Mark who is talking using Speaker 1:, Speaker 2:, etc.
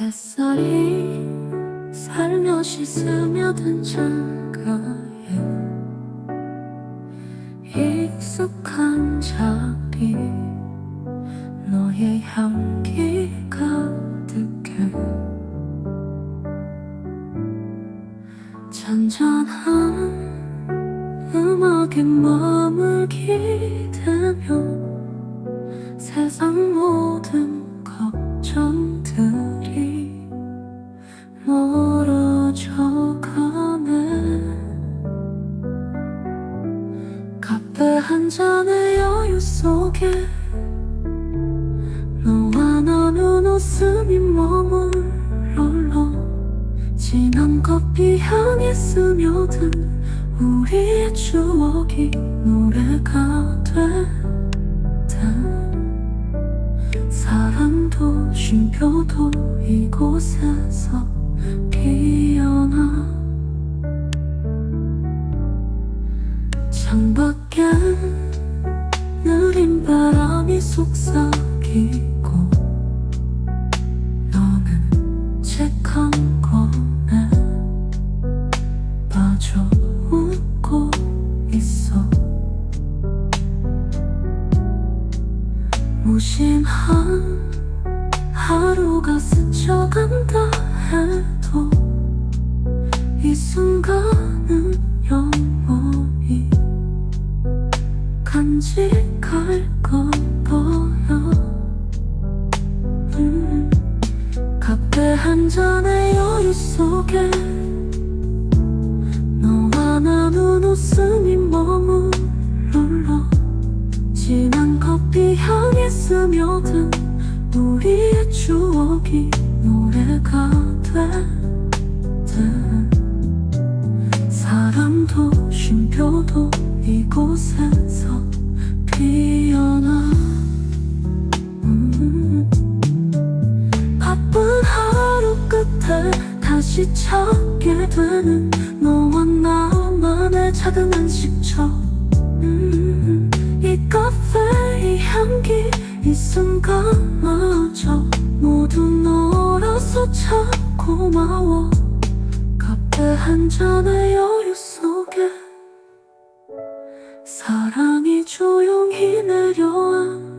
Speaker 1: 햇살이 살며시 스며든 창가에 익숙한 자리 너의 향기 가득해 잔잔한 음악에 마음을 기대며 세상 모든 걱정 잔의 여유 속에. 너와 나눈 웃음이 머물러 진한 커피 향이 스며든 우리의 추억이 노래가 되다. 사랑도 쉼표도 이곳에서 피어나 속삭이고 너는 책한 권에 마주 웃고 있어. 무심한 하루가 스쳐간다 해도 이 순간은 영원히 간직할 거야 음, 카페 한 잔의 여유 속에 너와 나눈 웃음이 머물러 진한 커피 향이 스며든 우리의 추억이 노래가 되든 사랑도 쉼표도 이곳에 찾게 되는 너와 나만의 작은 한식처럼 음. 이 카페의 향기 이 순간마저 모두 너라서 참 고마워 카페 한 잔의 여유 속에 사랑이 조용히 내려